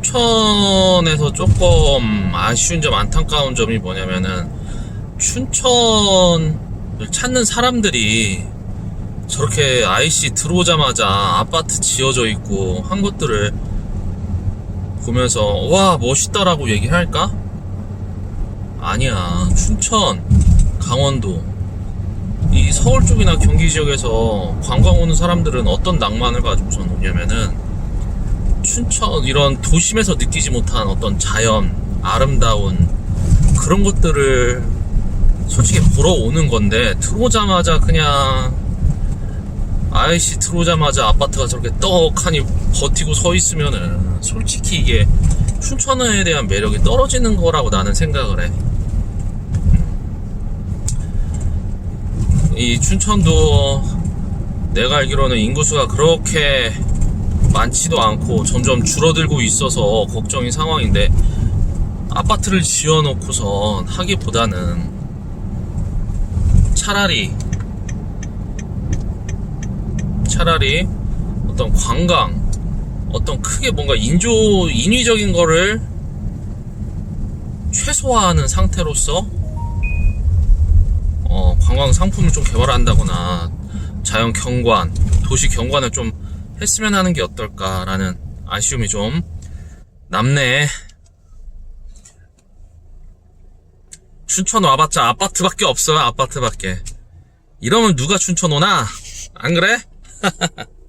춘천에서 조금 아쉬운 점, 안타까운 점이 뭐냐면은 춘천을 찾는 사람들이 저렇게 IC 들어오자마자 아파트 지어져 있고 한 것들을 보면서 와 멋있다라고 얘기할까? 아니야 춘천, 강원도 이 서울 쪽이나 경기 지역에서 관광 오는 사람들은 어떤 낭만을 가지고선 오냐면은 춘천 이런 도심에서 느끼지 못한 어떤 자연 아름다운 그런 것들을 솔직히 보러 오는 건데 들어오자마자 그냥 아이씨 들어오자마자 아파트가 저렇게 떡하니 버티고 서 있으면은 솔직히 이게 춘천에 대한 매력이 떨어지는 거라고 나는 생각을 해. 이 춘천도 내가 알기로는 인구수가 그렇게 많지도 않고 점점 줄어들고 있어서 걱정인 상황인데 아파트를 지어놓고선 하기보다는 차라리 차라리 어떤 관광 어떤 크게 뭔가 인조 인위적인 거를 최소화하는 상태로서 어, 관광 상품을 좀 개발한다거나 자연 경관, 도시 경관을 좀 했으면 하는 게 어떨까라는 아쉬움이 좀 남네. 춘천 와봤자 아파트밖에 없어요, 아파트밖에. 이러면 누가 춘천 오나? 안 그래?